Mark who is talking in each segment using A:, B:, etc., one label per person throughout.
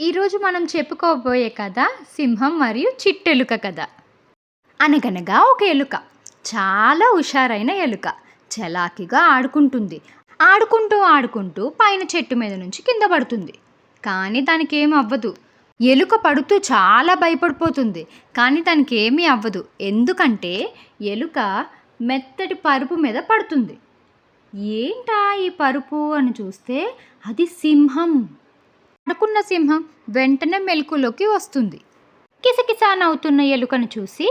A: ఈరోజు మనం చెప్పుకోబోయే కథ సింహం మరియు చిట్టెలుక కథ. అనగనగా ఒక ఎలుక. చాలా హుషారైన ఎలుక. చలాకిగా ఆడుకుంటుంది. ఆడుకుంటూ ఆడుకుంటూ పైన చెట్టు మీద నుంచి కింద పడుతుంది. కానీ దానికి ఏమి అవ్వదు. ఎలుక పడుతూ చాలా భయపడిపోతుంది. కానీ దానికి ఏమీ అవ్వదు. ఎందుకంటే ఎలుక మెత్తటి పరుపు మీద పడుతుంది. ఏంటా ఈ పరుపు అని చూస్తే అది సింహం. పడుకున్న సింహం వెంటనే మెలకులోకి వస్తుంది. కిసకిసా నవ్వుతున్న ఎలుకను చూసి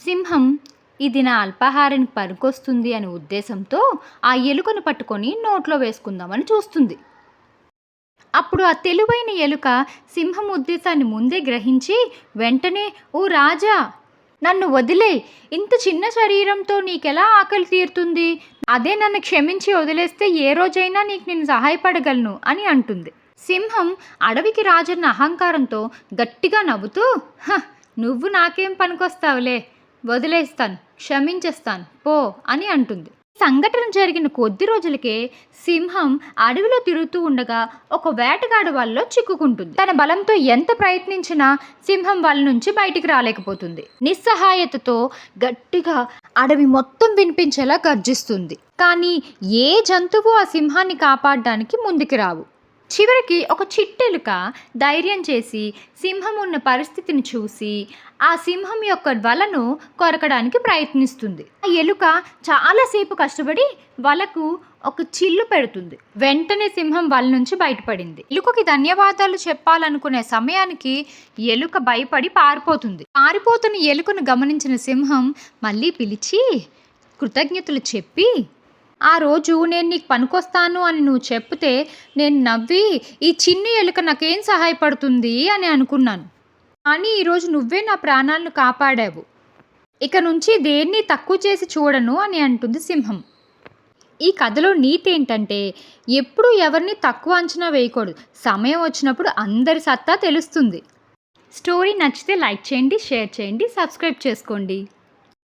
A: సింహం ఇది నా అల్పాహారానికి పనికొస్తుంది అనే ఉద్దేశంతో ఆ ఎలుకను పట్టుకొని నోట్లో వేసుకుందామని చూస్తుంది. అప్పుడు ఆ తెలివైన ఎలుక సింహం ఉద్దేశాన్ని ముందే గ్రహించి వెంటనే ఓ రాజా నన్ను వదిలే ఇంత చిన్న శరీరంతో నీకెలా ఆకలి తీరుతుంది? అదే నన్ను క్షమించి వదిలేస్తే ఏ రోజైనా నీకు నేను సహాయపడగలను అని అంటుంది. సింహం అడవికి రాజన్న అహంకారంతో గట్టిగా నవ్వుతూ "హ, నువ్వు నాకేం పనికొస్తావులే? వదిలేస్తాను క్షమించేస్తాను పో అని అంటుంది. సంఘటన జరిగిన కొద్ది రోజులకే సింహం అడవిలో తిరుగుతూ ఉండగా ఒక వేటగాడు వాళ్ళలో చిక్కుకుంటుంది. తన బలంతో ఎంత ప్రయత్నించినా సింహం వాళ్ళ నుంచి బయటికి రాలేకపోతుంది. నిస్సహాయతతో గట్టిగా అడవి మొత్తం వినిపించేలా గర్జిస్తుంది. కానీ ఏ జంతువు ఆ సింహాన్ని కాపాడడానికి ముందుకు రావు. చివరికి ఒక చిట్టెలుక ధైర్యం చేసి సింహం ఉన్న పరిస్థితిని చూసి ఆ సింహం యొక్క వలను కొరకడానికి ప్రయత్నిస్తుంది. ఆ ఎలుక చాలాసేపు కష్టపడి వలకు ఒక చిల్లు పెడుతుంది. వెంటనే సింహం వల నుంచి బయటపడింది. ఎలుకకి ధన్యవాదాలు చెప్పాలనుకునే సమయానికి ఎలుక భయపడి పారిపోతుంది. పారిపోతున్న ఎలుకను గమనించిన సింహం మళ్ళీ పిలిచి కృతజ్ఞతలు చెప్పి ఆ రోజు నేను నీకు పనికొస్తాను అని నువ్వు చెప్తే నేను నవ్వి ఈ చిన్ని ఎలుక నాకేం సహాయపడుతుంది? అని అనుకున్నాను. కానీ ఈరోజు నువ్వే నా ప్రాణాలను కాపాడావు. ఇక నుంచి దేన్ని తక్కువ చేసి చూడను అని అంటుంది సింహం. ఈ కథలో నీతి ఏంటంటే ఎప్పుడు ఎవరిని తక్కువ అంచనా వేయకూడదు. సమయం వచ్చినప్పుడు అందరి సత్తా తెలుస్తుంది. స్టోరీ నచ్చితే లైక్ చేయండి షేర్ చేయండి సబ్స్క్రైబ్ చేసుకోండి.